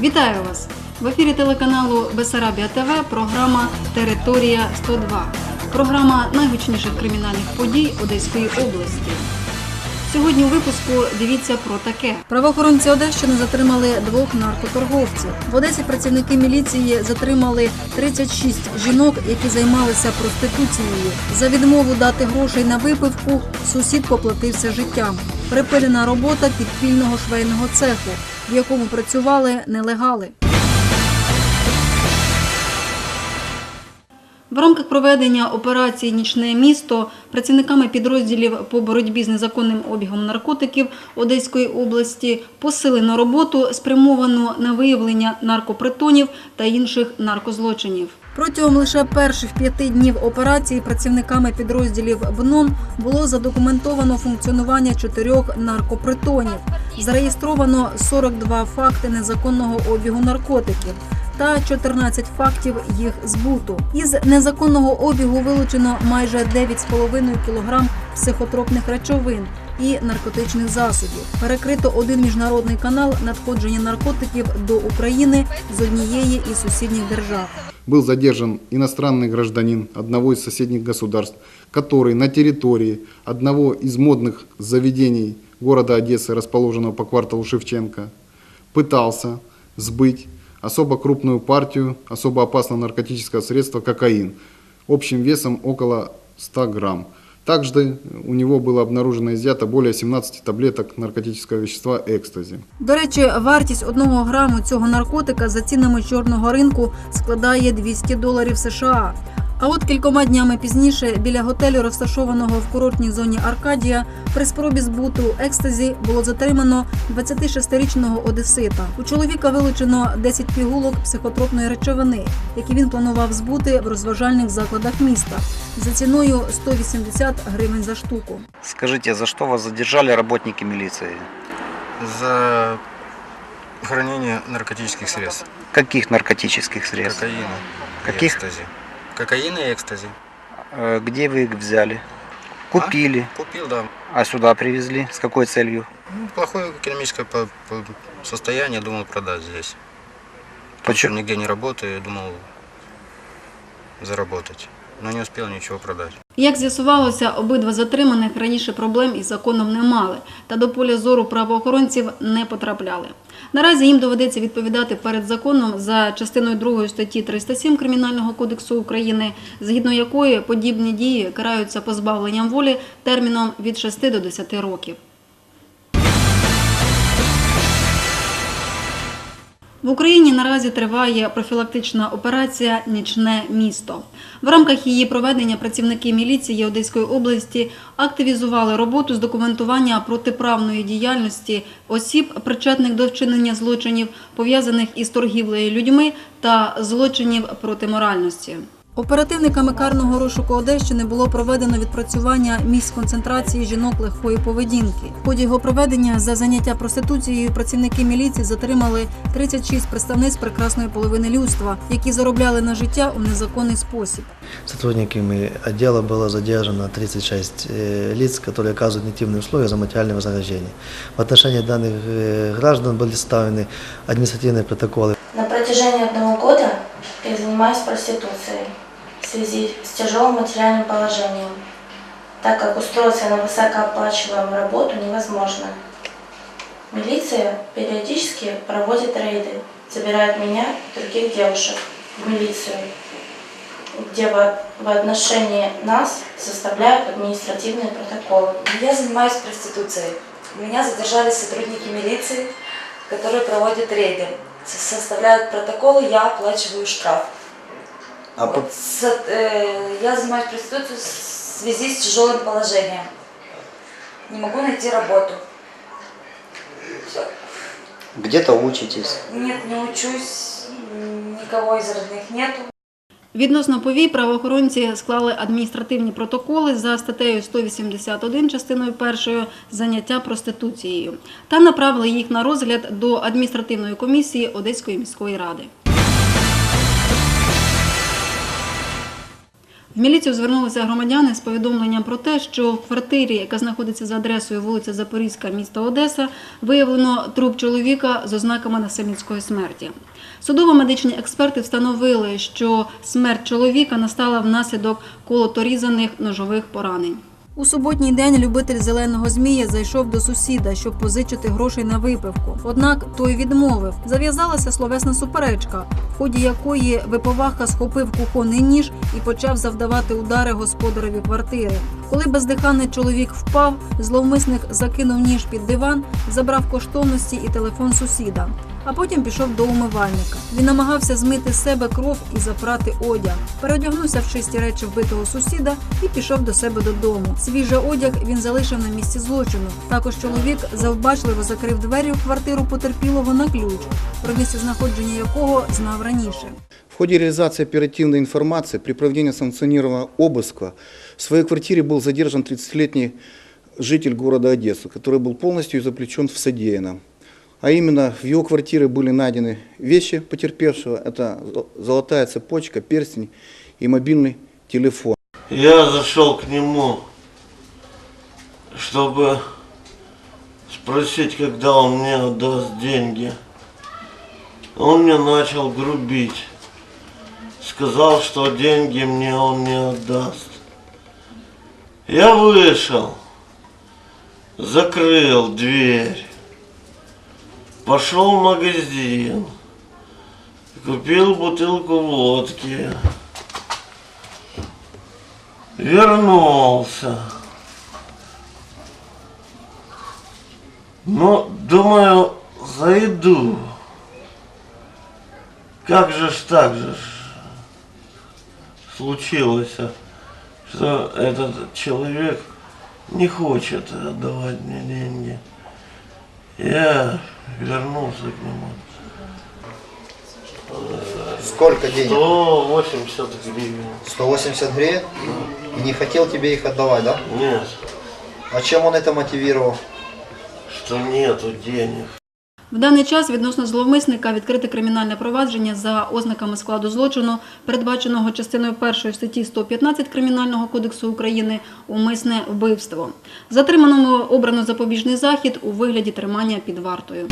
Вітаю вас! В ефірі телеканалу Бесарабія ТВ програма Територія 102. Програма найгучніших кримінальних подій Одеської області. Сьогодні у випуску дивіться про таке. Правоохоронці Одещини затримали двох наркоторговців. В Одесі працівники міліції затримали 36 жінок, які займалися проституцією. За відмову дати грошей на випивку сусід поплатився життям. Припинена робота підпільного швейного цеху, в якому працювали нелегали. В рамках проведення операції Нічне місто працівниками підрозділів по боротьбі з незаконним обігом наркотиків Одеської області посилено роботу, спрямовану на виявлення наркопритонів та інших наркозлочинів. Протягом лише перших п'яти днів операції працівниками підрозділів БНОН було задокументовано функціонування чотирьох наркопритонів. Зареєстровано 42 факти незаконного обігу наркотиків та 14 фактів їх збуту. Із незаконного обігу вилучено майже 9,5 кг психотропних речовин і наркотичних засобів. Перекрито один міжнародний канал надходження наркотиків до України з однієї із сусідніх держав. был задержан иностранный гражданин одного из соседних государств, который на территории одного из модных заведений города Одессы, расположенного по кварталу Шевченко, пытался сбыть особо крупную партию особо опасного наркотического средства кокаин общим весом около 100 грамм. Также у него было обнаружено и изъято более 17 таблеток наркотического вещества экстази. До речі, вартість одного граму цього наркотика за цінами чорного ринку складає 200 доларів США. А от кількома днями пізніше біля готелю, розташованого в курортній зоні Аркадія, при спробі збуту екстазі було затримано 26-річного одесита. У чоловіка вилучено 10 пігулок психотропної речовини, які він планував збути в розважальних закладах міста за ціною 180 гривень за штуку. Скажите, за что вас задержали работники милиции? За хранение наркотических средств. Каких наркотических средств? Кокаина. и Каких? Экстази. Кокаина и экстази. Э, Где вы их взяли? Купили. Купил, да. А сюда привезли? С какой целью? Ну, плохое экономическое состояние, думал продать здесь. Почему? нигде не работаю, думал заработать. Но не успел ничего продать. Як з'ясувалося, обидва затриманих раніше проблем із законом не мали та до поля зору правоохоронців не потрапляли. Наразі їм доведеться відповідати перед законом за частиною 2 статті 307 Кримінального кодексу України, згідно якої подібні дії караються позбавленням волі терміном від 6 до 10 років. В Україні наразі триває профілактична операція Нічне місто. В рамках її проведення працівники міліції Одеської області активізували роботу з документування протиправної діяльності осіб, причетних до вчинення злочинів, пов'язаних із торгівлею людьми та злочинів проти моральності. Оперативниками карного розшуку Одещини було проведено відпрацювання місць концентрації жінок легкої поведінки. В ході його проведення за заняття проституцією працівники міліції затримали 36 представниць прекрасної половини людства, які заробляли на життя у незаконний спосіб. Сотрудниками отдела было задержано 36 э, лиц, которые оказывают негативные условия за материальное вознаграждение. В отношении данных э, граждан были составлены административные протоколы. На протяжении одного года я занимаюсь проституцией В связи с тяжелым материальным положением, так как устроиться на высокооплачиваемую работу невозможно. Милиция периодически проводит рейды, забирает меня и других девушек в милицию, где в, отношении нас составляют административные протоколы. Я занимаюсь проституцией. Меня задержали сотрудники милиции, которые проводят рейды. Составляют протоколы, я оплачиваю штраф. А по- Вот с- э, я занимаюсь проституцией в связи с тяжелым положением. Не могу найти работу. Всё. Где-то учитесь. Нет, не учусь, м, никого из родных нету. Відносно повій правоохоронці склали адміністративні протоколи за статтею 181 частиною першою заняття проституцією та направили їх на розгляд до адміністративної комісії Одеської міської ради. В міліцію звернулися громадяни з повідомленням про те, що в квартирі, яка знаходиться за адресою вулиця Запорізька, міста Одеса, виявлено труп чоловіка з ознаками насильницької смерті. Судово-медичні експерти встановили, що смерть чоловіка настала внаслідок колоторізаних ножових поранень. У суботній день любитель зеленого змія зайшов до сусіда, щоб позичити грошей на випивку. Однак той відмовив. Зав'язалася словесна суперечка, в ході якої виповаха схопив кухонний ніж і почав завдавати удари господареві квартири. Коли бездиханний чоловік впав, зловмисник закинув ніж під диван, забрав коштовності і телефон сусіда А потім пішов до умивальника. Він намагався змити з себе кров і запрати одяг. Переодягнувся в чисті речі вбитого сусіда і пішов до себе додому. Свіжий одяг він залишив на місці злочину. Також чоловік завбачливо закрив двері в квартиру потерпілого на ключ, про місце знаходження якого знав раніше. В ходе реализации оперативной информации при проведении санкционированного обыска в своей квартире был задержан 30-летний житель города Одессы, который был полностью заключен в содеянном. А именно в его квартире были найдены вещи потерпевшего, это золотая цепочка, перстень и мобильный телефон. Я зашел к нему, чтобы спросить, когда он мне отдаст деньги. Он мне начал грубить. Сказал, что деньги мне он не отдаст. Я вышел, закрыл дверь, пошел в магазин, купил бутылку водки. Вернулся. Ну, думаю, зайду. Как же ж так же ж случилось, что этот человек не хочет отдавать мне деньги. Я вернулся к нему. Сколько денег? 180 гривен. 180 гривен? И не хотел тебе их отдавать, да? Нет, А чем он это мотивировал? что нету денег. В даний час відносно зловмисника відкрите кримінальне провадження за ознаками складу злочину, передбаченого частиною 1 статті 115 Кримінального кодексу України умисне вбивство. Затриманому обрано запобіжний захід у вигляді тримання під вартою.